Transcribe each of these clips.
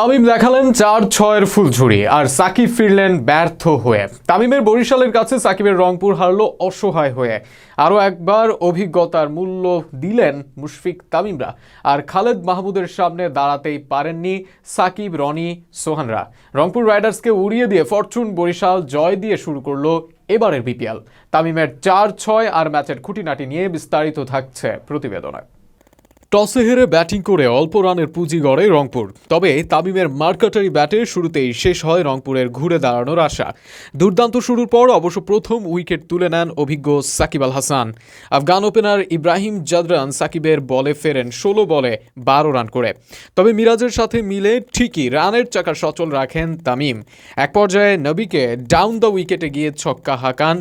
তামিম দেখালেন চার ছয়ের ফুলঝুরি আর সাকিব ফিরলেন ব্যর্থ হয়ে। তামিমের বরিশালের কাছে সাকিবের রংপুর হারলো অসহায় হয়ে। আরও একবার অভিজ্ঞতার মূল্য দিলেন মুশফিক তামিমরা আর খালেদ মাহমুদের সামনে দাঁড়াতেই পারেননি সাকিব, রনি, সোহানরা। রংপুর রাইডার্সকে উড়িয়ে দিয়ে ফরচুন বরিশাল জয় দিয়ে শুরু করল এবারের বিপিএল। তামিমের চার ছয় আর ম্যাচের খুঁটিনাটি নিয়ে বিস্তারিত থাকছে প্রতিবেদনায় টসে হেরে ব্যাটিং করে অল্প রানের পুঁজি গড়ে রংপুর। তবে তামিমের মার্কাটারি ব্যাটে শুরুতেই শেষ হয় রংপুরের ঘুরে দাঁড়ানোর আশা। দুর্দান্ত শুরুর পর অবশ্য প্রথম উইকেট তুলে নেন অভিজ্ঞ সাকিব আল হাসান। আফগান ওপেনার ইব্রাহিম জাদরান সাকিবের বলে ফেরেন ষোলো বলে বারো রান করে। তবে মিরাজের সাথে মিলে ঠিকই রানের চাকা সচল রাখেন তামিম। এক পর্যায়ে নবীকে ডাউন দ্য উইকেটে গিয়ে ছক্কা হাঁকান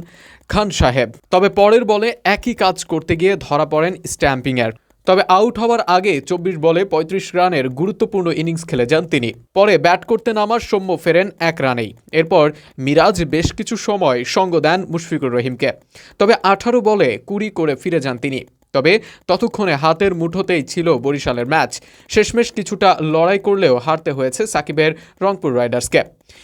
খান সাহেব। তবে পরের বলে একই কাজ করতে গিয়ে ধরা পড়েন স্ট্যাম্পিংয়ের। তবে আউট হওয়ার আগে চব্বিশ বলে ৩৫ রানের গুরুত্বপূর্ণ ইনিংস খেলে যান তিনি। পরে ব্যাট করতে নামার সৌম্য ফেরেন এক রানেই। এরপর মিরাজ বেশ কিছু সময় সঙ্গ দেন মুশফিকুর রহিমকে। তবে আঠারো বলে কুড়ি করে ফিরে যান তিনি। তবে ততক্ষণে হাতের মুঠোতেই ছিল বরিশালের ম্যাচ। শেষমেশ কিছুটা লড়াই করলেও হারতে হয়েছে সাকিবের রংপুর রাইডার্সকে।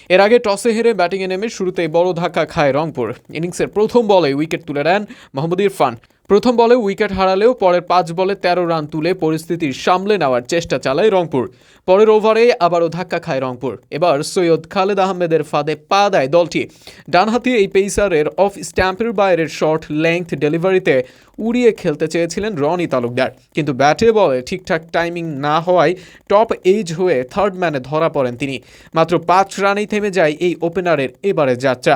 এর আগে টসে হেরে ব্যাটিংয়ে নেমে শুরুতেই বড় ধাক্কা খায় রংপুর। ইনিংসের প্রথম বলে উইকেট তুলে নেন মোহাম্মদ ইরফান। প্রথম বলে উইকেট হারালেও পরের পাঁচ বলে তেরো রান তুলে পরিস্থিতি সামলে নেওয়ার চেষ্টা চালায় রংপুর। পরের ওভারে আবারও ধাক্কা খায় রংপুর। এবার সৈয়দ খালেদ আহমেদের ফাঁদে পা দেয় দলটি। ডানহাতি এই পেসারের অফ স্ট্যাম্পের বাইরের শর্ট লেংথ ডেলিভারিতে উড়িয়ে খেলতে চেয়েছিলেন রনি তালুকদার। কিন্তু ব্যাটে বলে ঠিকঠাক টাইমিং না হওয়ায় টপ এইজ হয়ে থার্ড ম্যানে ধরা পড়েন তিনি। মাত্র পাঁচ রানেই থেমে যায় এই ওপেনারের এবারে যাত্রা।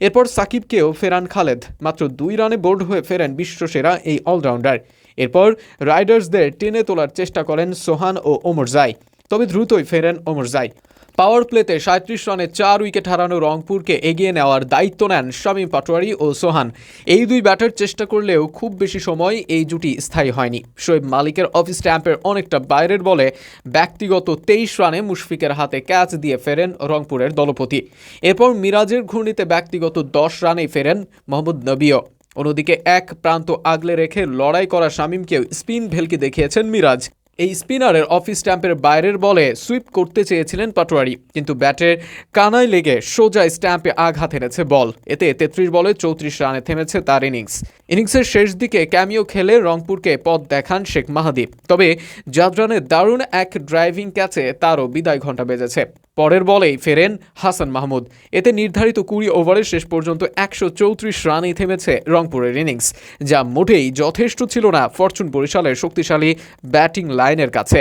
এরপর সাকিবকেও ফেরান খালেদ। মাত্র দুই রানে বোর্ড হয়ে ফেরেন বিশ্বসেরা এই অলরাউন্ডার। এরপর রাইডার্সদের টেনে তোলার চেষ্টা করেন সোহান ও ওমর জাই, তবে দ্রুতই ফেরেন ওমর জাই। পাওয়ার প্লেতে সাঁত্রিশ রানে চার উইকেট হারানো রংপুরকে এগিয়ে নেওয়ার দায়িত্ব নেন শামীম পাটোয়ারি ও সোহান। এই দুই ব্যাটার চেষ্টা করলেও খুব বেশি সময় এই জুটি স্থায়ী হয়নি। শোয়েব মালিকের অফিস স্ট্যাম্পের অনেকটা বাইরের বলে ব্যক্তিগত তেইশ রানে মুশফিকের হাতে ক্যাচ দিয়ে ফেরেন রংপুরের দলপতি। এরপর মিরাজের ঘূর্ণিতে ব্যক্তিগত দশ রানেই ফেরেন মোহাম্মদ নবীও। অন্যদিকে এক প্রান্ত আগলে রেখে লড়াই করা শামীমকেও স্পিন ভেলকি দেখিয়েছেন মিরাজ। এই স্পিনারের অফিস স্ট্যাম্পের বাইরের বলে সুইপ করতে চেয়েছিলেন পাটোয়ারি, কিন্তু ব্যাটের কানায় লেগে সোজা স্ট্যাম্পে আঘাত এনেছে বল। এতে তেত্রিশ বলে চৌত্রিশ রানে থেমেছে তার ইনিংস। ইনিংসের শেষ দিকে ক্যামিও খেলে রংপুরকে পথ দেখান শেখ মাহাদি। তবে জাদরানের দারুণ এক ড্রাইভিং ক্যাচে তারও বিদায় ঘণ্টা বেজেছে। পরের বলেই ফেরেন হাসান মাহমুদ। এতে নির্ধারিত কুড়ি ওভারের শেষ পর্যন্ত একশো চৌত্রিশ রানেই থেমেছে রংপুরের ইনিংস, যা মোটেই যথেষ্ট ছিল না ফরচুন বরিশালের শক্তিশালী ব্যাটিং লাইনের কাছে।